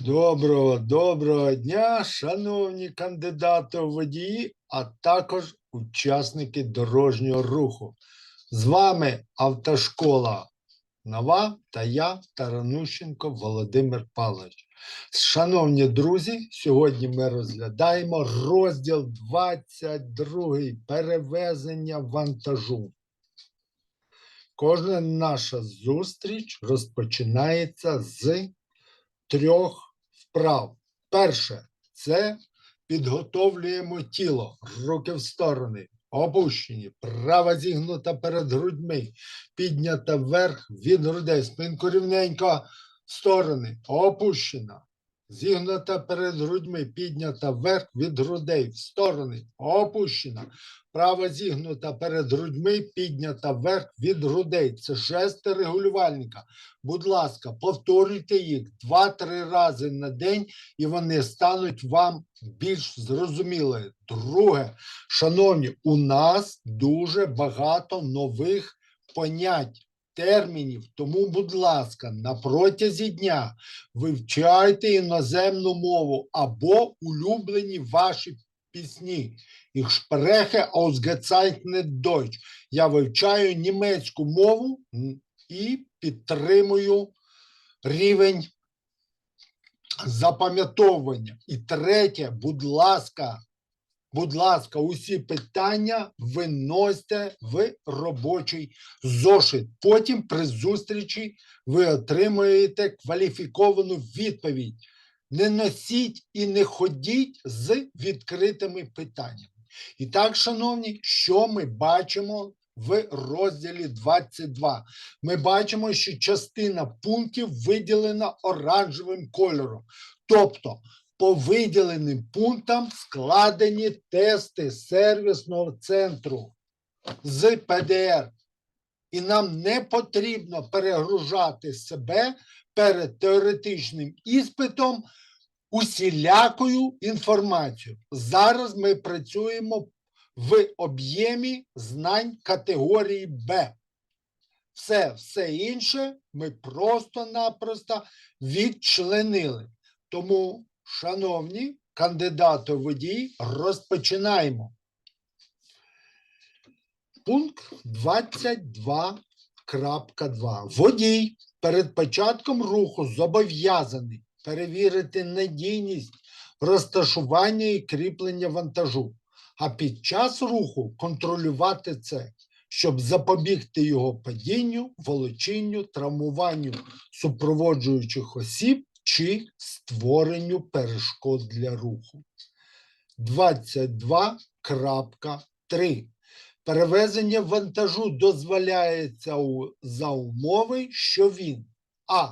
Доброго, доброго дня, шановні кандидати у водії, а також учасники дорожнього руху. З вами автошкола Нова та я, Таранущенко Володимир Павлович. Шановні друзі, сьогодні ми розглядаємо розділ 22 перевезення вантажу. Кожна наша зустріч розпочинається з трьох вправ. Перше це підготовлюємо тіло, руки в сторони, опущені, права зігнута перед грудьми, піднята вверх від грудей, спинку рівненько сторони, опущена. Зігнута перед грудьми, піднята вверх від грудей, в сторони, опущена. Права зігнута перед грудьми, піднята вверх від грудей. Це жести регулювальника. Будь ласка, повторюйте їх 2-3 рази на день, і вони стануть вам більш зрозумілими. Друге, шановні, у нас дуже багато нових понять. Термінів, тому, будь ласка, на протязі дня вивчайте іноземну мову або улюблені ваші пісні. Ich spreche ausgezeichnet Deutsch. Я вивчаю німецьку мову і підтримую рівень запам'ятовування. І третє, будь ласка, будь ласка, усі питання виносьте в робочий зошит. Потім при зустрічі ви отримуєте кваліфіковану відповідь. Не носіть і не ходіть з відкритими питаннями. І так, шановні, що ми бачимо в розділі 22? Ми бачимо, що частина пунктів виділена оранжевим кольором. Тобто, по виділеним пунктам складені тести сервісного центру з ПДР. І нам не потрібно перегружати себе перед теоретичним іспитом усілякою інформацією. Зараз ми працюємо в об'ємі знань категорії Б. Все, все інше ми просто-напросто відчленили. Тому, шановні кандидати у водії, розпочинаємо. Пункт 22.2. Водій перед початком руху зобов'язаний перевірити надійність розташування і кріплення вантажу, а під час руху контролювати це, щоб запобігти його падінню, волочінню, травмуванню супроводжуючих осіб чи створенню перешкод для руху. 22.3. Перевезення вантажу дозволяється за умови, що він а.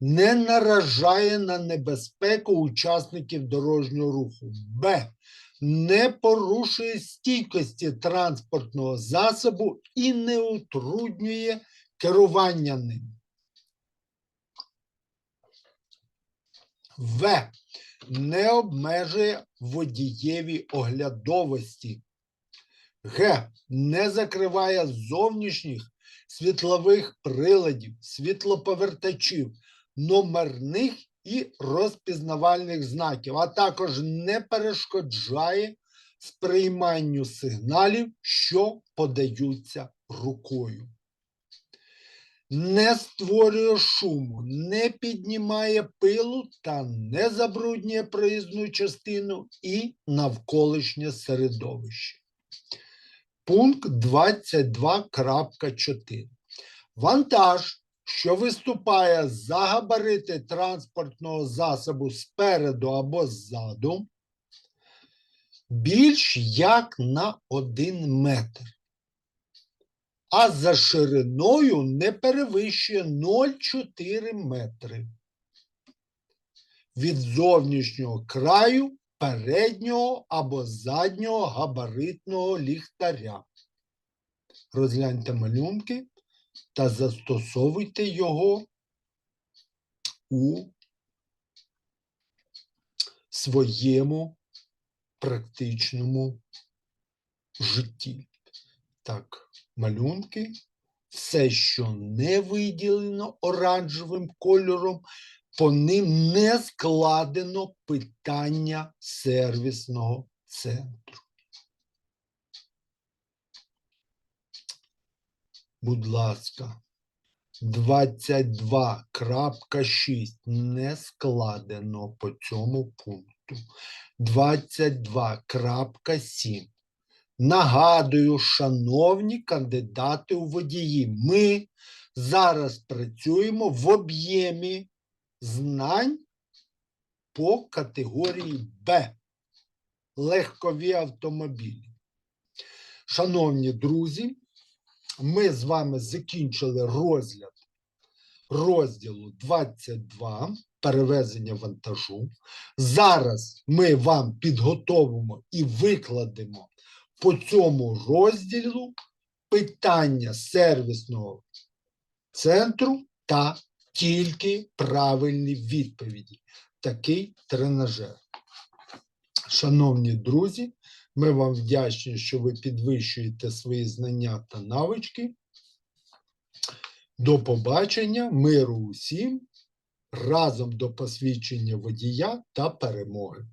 Не наражає на небезпеку учасників дорожнього руху. Б. Не порушує стійкості транспортного засобу і не утруднює керування ним. В. Не обмежує водієві оглядовості. Г. Не закриває зовнішніх світлових приладів, світлоповертачів, номерних і розпізнавальних знаків, а також не перешкоджає сприйманню сигналів, що подаються рукою. Не створює шуму, не піднімає пилу та не забруднює проїзну частину і навколишнє середовище. Пункт 22.4. Вантаж, що виступає за габарити транспортного засобу спереду або ззаду, більш як на 1 метр, а за шириною не перевищує 0,4 метри від зовнішнього краю переднього або заднього габаритного ліхтаря. Розгляньте малюнки та застосовуйте його у своєму практичному житті. Так, малюнки, все, що не виділено оранжевим кольором, по ним не складено питання сервісного центру. Будь ласка, 22.6 не складено по цьому пункту. 22.7. Нагадую, шановні кандидати у водії, ми зараз працюємо в об'ємі знань по категорії Б легкові автомобілі. Шановні друзі, ми з вами закінчили розгляд розділу 22 перевезення вантажу. Зараз ми вам підготовимо і викладемо по цьому розділу питання сервісного центру та тільки правильні відповіді. Такий тренажер. Шановні друзі, ми вам вдячні, що ви підвищуєте свої знання та навички. До побачення, миру усім, разом до посвідчення водія та перемоги.